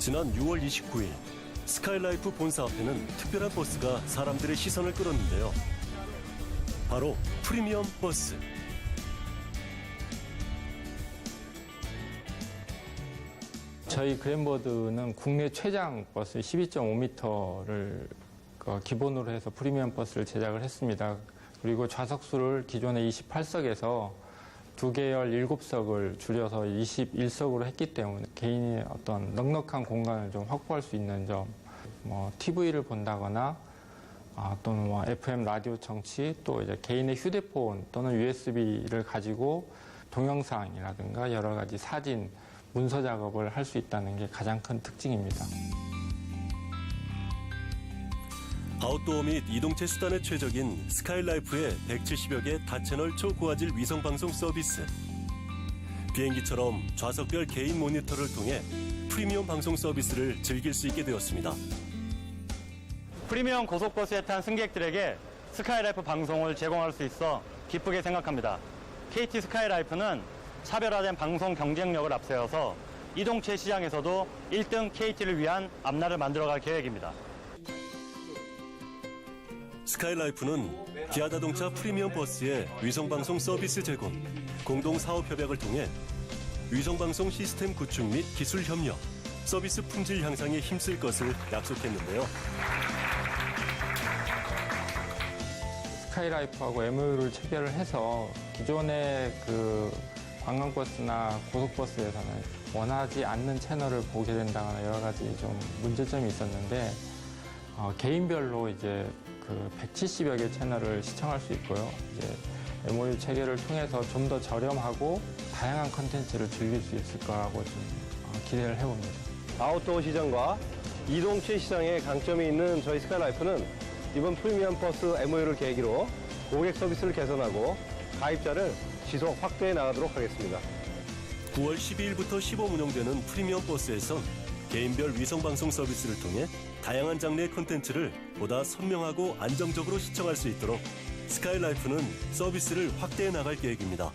지난 6월 29일 스카이라이프 본사 앞에는 특별한 버스가 사람들의 시선을 끌었는데요. 바로 프리미엄 버스. 저희 그랜버드는 국내 최장 버스 12.5m를 기본으로 해서 프리미엄 버스를 제작을 했습니다. 그리고 좌석 수를 기존의 28석에서 두 계열 7석을 줄여서 21석으로 했기 때문에 개인의 어떤 넉넉한 공간을 좀 확보할 수 있는 점, 뭐 TV를 본다거나 아, 또는 뭐 FM 라디오 청취 또 이제 개인의 휴대폰 또는 USB를 가지고 동영상이라든가 여러 가지 사진, 문서 작업을 할 수 있다는 게 가장 큰 특징입니다. 아웃도어 및 이동체 수단에 최적인 스카이라이프의 170여 개 다채널 초고화질 위성방송 서비스. 비행기처럼 좌석별 개인 모니터를 통해 프리미엄 방송 서비스를 즐길 수 있게 되었습니다. 프리미엄 고속버스에 탄 승객들에게 스카이라이프 방송을 제공할 수 있어 기쁘게 생각합니다. KT 스카이라이프는 차별화된 방송 경쟁력을 앞세워서 이동체 시장에서도 1등 KT를 위한 앞날을 만들어갈 계획입니다. 스카이라이프는 기아 자동차 프리미엄 버스의 위성방송 서비스 제공, 공동 사업 협약을 통해 위성방송 시스템 구축 및 기술 협력, 서비스 품질 향상에 힘쓸 것을 약속했는데요. 스카이라이프하고 MOU를 체결을 해서 기존의 그 관광버스나 고속버스에서는 원하지 않는 채널을 보게 된다거나 여러 가지 좀 문제점이 있었는데 어, 개인별로 이제 그 170여 개 채널을 시청할 수 있고요. 이제 MOU 체결을 통해서 좀 더 저렴하고 다양한 컨텐츠를 즐길 수 있을 거라고 좀 어, 기대를 해봅니다. 아웃도어 시장과 이동체 시장에 강점이 있는 저희 스카이라이프는 이번 프리미엄 버스 MOU를 계기로 고객 서비스를 개선하고 가입자를 지속 확대해 나가도록 하겠습니다. 9월 12일부터 시범 운영되는 프리미엄 버스에선 개인별 위성방송 서비스를 통해 다양한 장르의 콘텐츠를 보다 선명하고 안정적으로 시청할 수 있도록 스카이라이프는 서비스를 확대해 나갈 계획입니다.